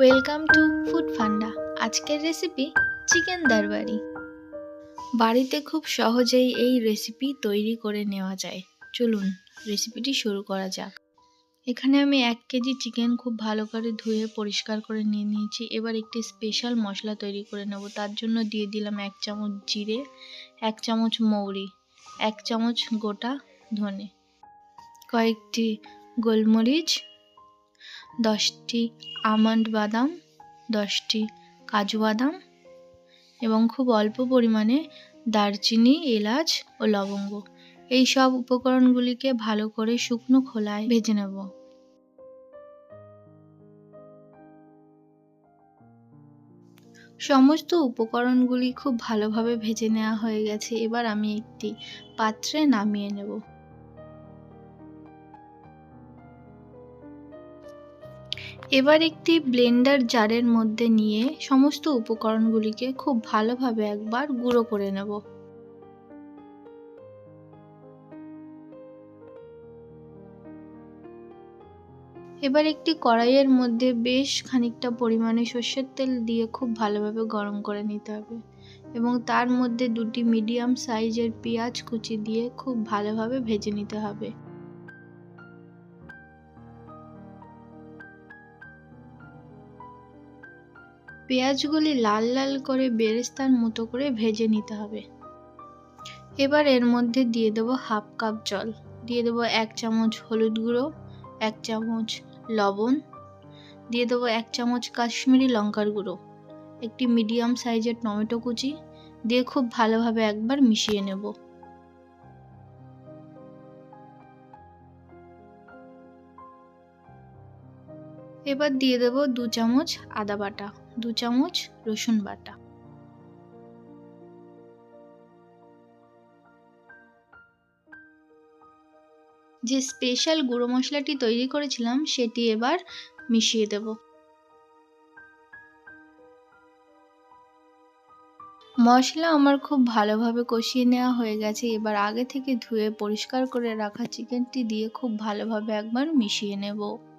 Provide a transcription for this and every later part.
Welcome to food ফান্ডা। আজকের recipe chicken Darbari. বাড়িতে খুব সহজেই এই রেসিপি তৈরি করে নেওয়া যায়। চলুন, রেসিপিটি শুরু করা যাক। এখানে আমি এক কেজি চিকেন খুব ভালো করে ধুয়ে পরিষ্কার করে নিয়ে নিয়েছি। এবার একটি স্পেশাল মশলা তৈরি করে নেব। তার জন্য দিয়ে দিলাম এক চামচ জিরে, এক চামচ মৌরি, এক চামচ গোটা ধনে, কয়েকটি গোলমরিচ দশটি আমন্ড বাদাম, দশটি কাজু বাদাম এবং খুব অল্প পরিমাণে দারচিনি, এলাচ ও লবঙ্গ। এই সব উপকরণগুলিকে ভালো করে শুকনো খোলায় ভেজে নেব। সমস্ত উপকরণগুলি খুব ভালোভাবে ভেজে নেওয়া হয়ে গেছে। এবার আমি একটি পাত্রে নামিয়ে নেব। এবার একটি ব্লেন্ডার জারের মধ্যে নিয়ে সমস্ত উপকরণগুলিকে খুব ভালোভাবে একবার গুঁড়ো করে নেব। এবার একটি কড়াইয়ের মধ্যে বেশ খানিকটা পরিমাণে সর্ষের তেল দিয়ে খুব ভালোভাবে গরম করে নিতে হবে এবং তার মধ্যে দুটি মিডিয়াম সাইজের পেঁয়াজ কুচি দিয়ে খুব ভালোভাবে ভেজে নিতে হবে। পেঁয়াজগুলি লাল লাল করে বেরেস্তার মতো করে ভেজে নিতে হবে। এবার এর মধ্যে দিয়ে দেবো হাফ কাপ জল। দিয়ে দেবো এক চামচ হলুদ গুঁড়ো, এক চামচ লবণ, দিয়ে দেবো এক চামচ কাশ্মীরি লঙ্কার গুঁড়ো, একটি মিডিয়াম সাইজের টমেটো কুচি, দিয়ে খুব ভালোভাবে একবার মিশিয়ে নেব। এবার দিয়ে দেব দু চামচ আদা বাটা, দু চামচ রসুন বাটা। যে স্পেশাল গুঁড়ো মশলাটি তৈরি করেছিলাম, সেটি এবার মিশিয়ে দেব। মশলা আমার খুব ভালোভাবে কষিয়ে নেওয়া হয়ে গেছে। এবার আগে থেকে ধুয়ে পরিষ্কার করে রাখা চিকেনটি দিয়ে খুব ভালোভাবে একবার মিশিয়ে নেব।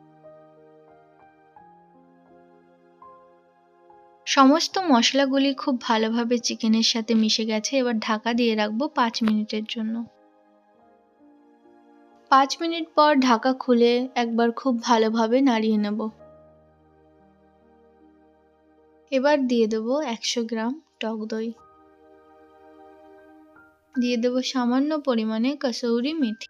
সমস্ত মশলাগুলি খুব ভালোভাবে চিকেনের সাথে মিশে গেছে, এবার ঢাকা দিয়ে রাখব পাঁচ মিনিটের জন্য। পাঁচ মিনিট পর ঢাকা খুলে একবার খুব ভালোভাবে নাড়িয়ে নেব। এবার দিয়ে দেব একশো গ্রাম টক দই। দিয়ে দেব সামান্য পরিমাণে কসৌরি মেথি।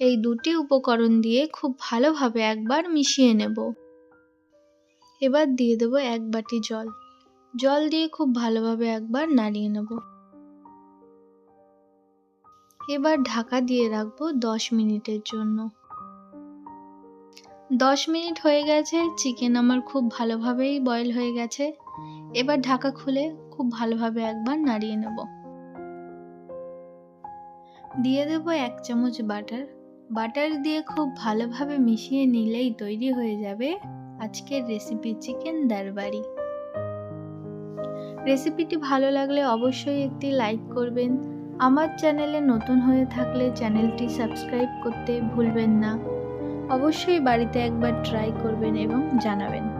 এই দুটি উপকরণ দিয়ে খুব ভালোভাবে একবার মিশিয়ে নেব। এবার দিয়ে দেবো এক বাটি জল। জল দিয়ে খুব ভালোভাবে একবার নাড়িয়ে নেব। এবার ঢাকা দিয়ে রাখব দশ মিনিটের জন্য। দশ মিনিট হয়ে গেছে, চিকেন আমার খুব ভালোভাবেই বয়েল হয়ে গেছে। এবার ঢাকা খুলে খুব ভালোভাবে একবার নাড়িয়ে নেব। দিয়ে দেব এক চামচ বাটার। বাটার দিয়ে খুব ভালোভাবে মিশিয়ে নিলেই তৈরি হয়ে যাবে। আজকের রেসিপি চিকেন দারবারি। রেসিপিটি ভালো লাগলে অবশ্যই একটি লাইক করবেন। আমার চ্যানেলে নতুন হয়ে থাকলে চ্যানেলটি সাবস্ক্রাইব করতে ভুলবেন না। অবশ্যই বাড়িতে একবার ট্রাই করবেন এবং জানাবেন।